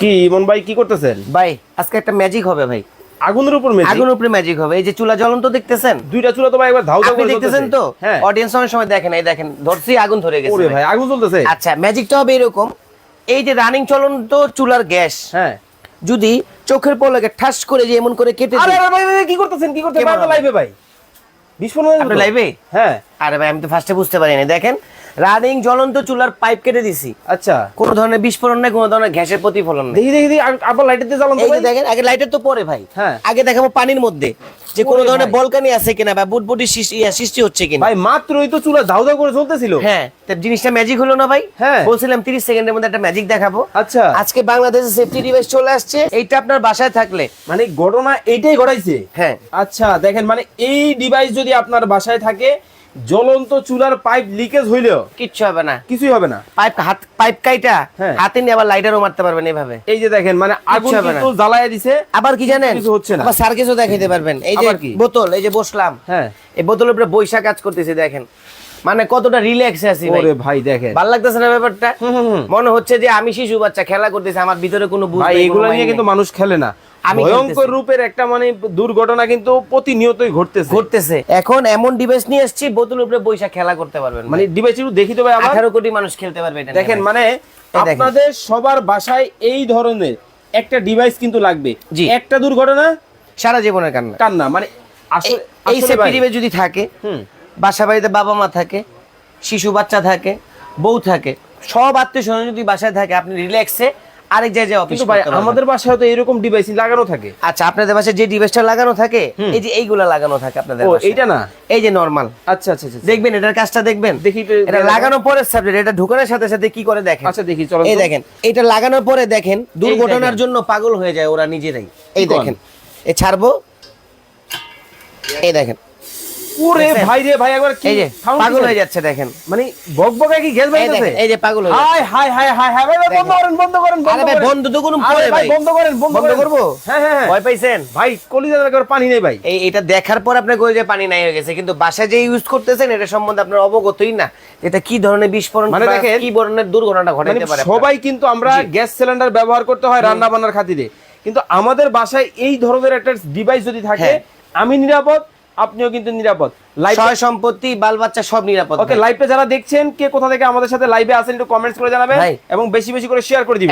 কি ইমন ভাই কি করতেছেন? ভাই আজকে একটা ম্যাজিক হবে ভাই। আগুনের উপর মেজিক? আগুন উপরে ম্যাজিক হবে। এই যে চুলা জ্বলন্ত দেখতেছেন? দুইটা চুলা তো ভাই একবার ধাউ ধাউ করে দেখতেছেন তো? হ্যাঁ। অডিয়েন্স অনেক সময় দেখেন এই দেখেন ধরছি আগুন ধরে গেছে ওরে ভাই। আগুন জ্বলতেছে। আচ্ছা ম্যাজিকটা হবে এরকম এই যে রানিং চলন্ত চুলার গ্যাস হ্যাঁ। যদি চোখের পলকে ঠাস করে যে এমন করে কেটে আরে আরে ভাই কি করতেছেন কি করতেছেন? লাইভে ভাই বিস্ফোরণ হয়ে লাইভে হ্যাঁ। আরে ভাই আমি তো ফার্স্টে বুঝতে পারি পারিনি। দেখেন রানিং জ্বলন্ত চুলার পাইপ কেটে দিছি। আচ্ছা। কোনো ধরনের বিস্ফোরণ নেই কোনো ধরনের গ্যাসের প্রতিফলন নেই। দেখি দেখি আবার লাইটের দিয়ে জ্বালান তো এই দেখেন আগে লাইটের তো পরে ভাই। হ্যাঁ। আগে দেখাবো পানির মধ্যে যে কোনো ধরনের বলকানি আছে কিনা বা বুটবুটি সৃষ্টি হচ্ছে কিনা। ভাই মাত্রই তো চুলা ধাউ ধাউ করে চলতেছিল হ্যাঁ জিনিসটা ম্যাজিক হলো না ভাই? হ্যাঁ। বলছিলাম 30 সেকেন্ডের মধ্যে একটা ম্যাজিক দেখাবো। আচ্ছা। আজকে বাংলাদেশে সেফটি ডিভাইস চলে আসছে এইটা আপনার বাসায় থাকলে। মানে ঘটনা এইটাই ঘটাইছে? হ্যাঁ। আচ্ছা দেখেন মানে এই ডিভাইস যদি আপনার বাসায় থাকে জ্বলন্ত চুলার পাইপ লিকেজ হইলেও কিচ্ছু হবে না। কিছুই হবে না। পাইপ হাত পাইপ কাইটা হ্যাঁ। হাতে নিয়ে আবার লাইটারও মারতে পারবেন এইভাবে এই যে দেখেন মানে আগুন কিন্তু জ্বালায় দিছে আবার কি জানেন? কিছু হচ্ছে না। আবার সার্কেসও দেখাইতে পারবেন। এই যে? বোতল এই যে বসলাম। হ্যাঁ। এই বোতলের উপরে বৈশা কাজ করতেছে দেখেন। মানে কতটা রিল্যাক্সে আছি ভাই। ভাই দেখেন। ভালো লাগতেছে না ব্যাপারটা। মনে হচ্ছে যে আমি শিশু বাচ্চা খেলা করতেছি আমার ভিতরে কোনো বুঝ এগুলো নিয়ে কিন্তু মানুষ খেলে না। ভয়ঙ্কর। রূপের একটা মানে দুর্ঘটনা কিন্তু প্রতিনিয়তই ঘটতেছে। ঘটতেছে। এখন এমন ডিভাইস নিয়ে এসেছি বোতলের উপরে বৈশা খেলা করতে পারবেন মানে ডিভাইস একটু দেখি তো ভাই আবার। আঠারো কোটি মানুষ খেলতে পারবে এটা দেখেন মানে আপনাদের সবার বাসায় এই ধরনের একটা ডিভাইস কিন্তু লাগবে। একটা দুর্ঘটনা সারা জীবনের কান্না। কান্না মানে এই- এই সেফটি ডিভাইস যদি থাকে হুম। বাসা বাড়িতে বাবা মা থাকে শিশু বাচ্চা থাকে বউ থাকে সব আত্মীয় স্বজন যদি বাসায় থাকে আপনি রিল্যাক্সে আরেক জায়গায় অফিস ভাই আমাদের বাসায় তো এরকম ডিভাইস লাগানো থাকে। আচ্ছা আপনাদের বাসায় যে ডিভাইসটা লাগানো থাকে এই যে এইগুলা লাগানো থাকে আপনাদের বাসায়। এইটা না? এই যে নরমাল আচ্ছা আচ্ছা আচ্ছা দেখবেন এটার কাজটা দেখবেন। দেখি এটা। লাগানো পরে সাবজেক্ট এটা ঢুকানোর সাথে সাথে কি করে দেখেন? আচ্ছা দেখি চলো এই দেখেন এটা লাগানোর পরে দেখেন দুর্ঘটনার জন্য পাগল হয়ে যায় ওরা নিজেরাই। এই দেখেন এ ছাড়বো। এই দেখেন ওরে ভাই রে ভাই একবার কি পাগল হয়ে যাচ্ছে দেখেন। মানে কি বাইতেছে এই যে পাগল হয়ে হাই হাই হাই হাই হাই ভাই বন্ধ করেন বন্ধ করেন আরে ভাই বন্ধ তো পরে ভাই বন্ধ করেন বন্ধ করব? হ্যাঁ হ্যাঁ হ্যাঁ। ভয় পাইছেন? ভাই কলিজার একবার পানি নেই ভাই। এই এটা দেখার পর আপনার যে পানি নাই হয়ে গেছে কিন্তু বাসায় যে ইউজ করতেছেন এটা সম্বন্ধে আপনার অবগতই না। এটা কি ধরনের বিস্ফোরণ মানে দেখেন, কি ধরনের দুর্ঘটনা মানে ঘটাতে পারে সবাই কিন্তু আমরা গ্যাস সিলিন্ডার ব্যবহার করতে হয় রান্না বান্নার খাতিরে। কিন্তু আমাদের বাসায় এই ধরনের একটা ডিভাইস যদি থাকে হ্যাঁ। আমি নিরাপদ আপনিও কিন্তু নিরাপদ। লাইফ সয় সম্পত্তি বাল বাচ্চা সব নিরাপদ ওকে। লাইভে যারা দেখছেন কে কোথা থেকে আমাদের সাথে লাইভে আসেন একটু কমেন্টস করে জানাবেন এবং বেশি বেশি করে শেয়ার করে দিবেন।